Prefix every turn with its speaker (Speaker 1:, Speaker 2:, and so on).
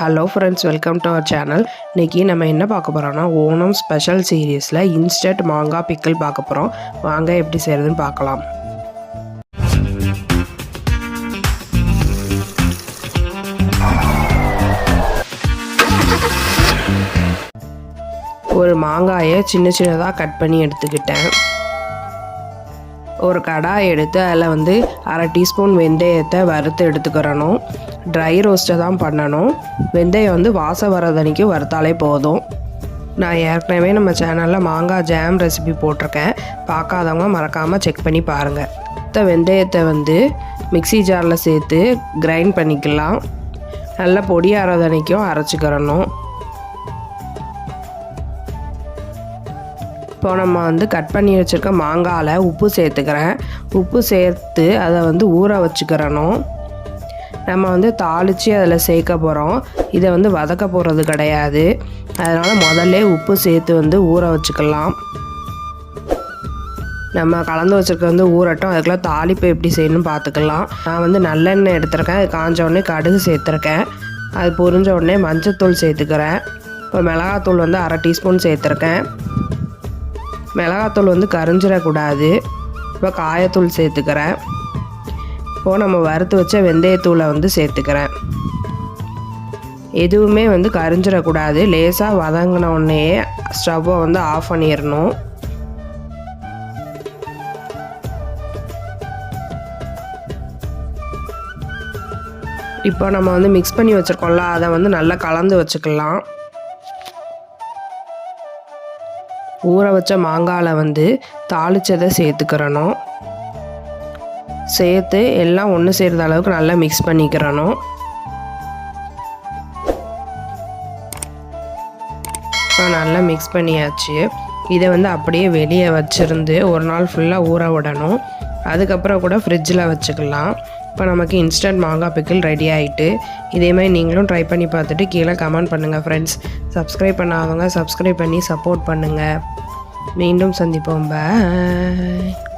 Speaker 1: Hello friends welcome to our channel இன்றைக்கி நம்ம என்ன பார்க்க போகிறோம்னா ஓணம் ஸ்பெஷல் சீரீஸில் இன்ஸ்டன்ட் மாங்காய் பிக்கிள் பார்க்க போகிறோம் வாங்க எப்படி செய்கிறதுன்னு பார்க்கலாம். ஒரு மாங்காயை சின்ன சின்னதாக கட் பண்ணி எடுத்துக்கிட்டேன். ஒரு கடாய் எடுத்து அதில் வந்து அரை டீஸ்பூன் வெந்தயத்தை வறுத்து எடுத்துக்கிறணும். ட்ரை ரோஸ்ட்டை தான் பண்ணணும். வெந்தயம் வந்து வாசம் வரதனைக்கு வறுத்தாலே போதும். நான் ஏற்கனவே நம்ம சேனலில் மாங்காய் ஜாம் ரெசிபி போட்டிருக்கேன். பார்க்காதவங்க மறக்காமல் செக் பண்ணி பாருங்கள் மொத்த வெந்தயத்தை வந்து மிக்ஸி ஜாரில் சேர்த்து கிரைண்ட் பண்ணிக்கலாம். நல்லா அரதனைக்கும் அரைச்சிக்கிறணும். இப்போ நம்ம வந்து கட் பண்ணி வச்சுருக்க மாங்காயில் உப்பு சேர்த்துக்கிறேன். உப்பு சேர்த்து அதை வந்து ஊற வச்சுக்கிறணும். நம்ம வந்து தாளித்து அதில் சேர்க்க போகிறோம். இதை வந்து வதக்க போகிறது கிடையாது. அதனால் முதல்ல உப்பு சேர்த்து வந்து ஊற வச்சுக்கலாம். நம்ம கலந்து வச்சுருக்க வந்து ஊறட்டும். அதுக்கெல்லாம் தாளிப்பு எப்படி செய்யணும்னு பார்த்துக்கலாம். நான் வந்து நல்லெண்ணெய் எடுத்திருக்கேன். அது காஞ்ச உடனே கடுகு சேர்த்துருக்கேன். அது பொரிஞ்ச உடனே மஞ்சத்தூள் சேர்த்துக்கிறேன். இப்போ மிளகாத்தூள் வந்து அரை டீஸ்பூன் சேர்த்துருக்கேன். மிளகாத்தூள் வந்து கரிஞ்சிடக்கூடாது. இப்போ காயத்தூள் சேர்த்துக்கிறேன். இப்போது நம்ம வறுத்து வச்ச வெந்தயத்தூளை வந்து சேர்த்துக்கிறேன். எதுவுமே வந்து கரிஞ்சிடக்கூடாது. லேசாக வதங்கின உடனே ஸ்டவ்வை வந்து ஆஃப் பண்ணிடணும். இப்போ நம்ம வந்து மிக்ஸ் பண்ணி வச்சுருக்கோம்ல அதை வந்து நல்லா கலந்து வச்சுக்கலாம். ஊற வச்ச மாங்காயில் வந்து தாளித்ததை சேர்த்துக்கிறணும். சேர்த்து எல்லாம் ஒன்று சேர்ந்த அளவுக்கு நல்லா மிக்ஸ் பண்ணிக்கிறணும். நல்லா மிக்ஸ் பண்ணியாச்சு. இதை வந்து அப்படியே வெளியே வச்சுருந்து ஒரு நாள் ஃபுல்லாக ஊற விடணும். அதுக்கப்புறம் கூட ஃப்ரிட்ஜில் வச்சுக்கலாம். இப்போ நமக்கு இன்ஸ்டன்ட் மாங்காய் பிக்கிள் ரெடி ஆகிட்டு இதேமாதிரி நீங்களும் ட்ரை பண்ணி பார்த்துட்டு கீழே கமெண்ட் பண்ணுங்கள் ஃப்ரெண்ட்ஸ் சப்ஸ்கிரைப் பண்ணாதவங்க சப்ஸ்கிரைப் பண்ணி சப்போர்ட் பண்ணுங்கள் மீண்டும் சந்திப்போம். பாய்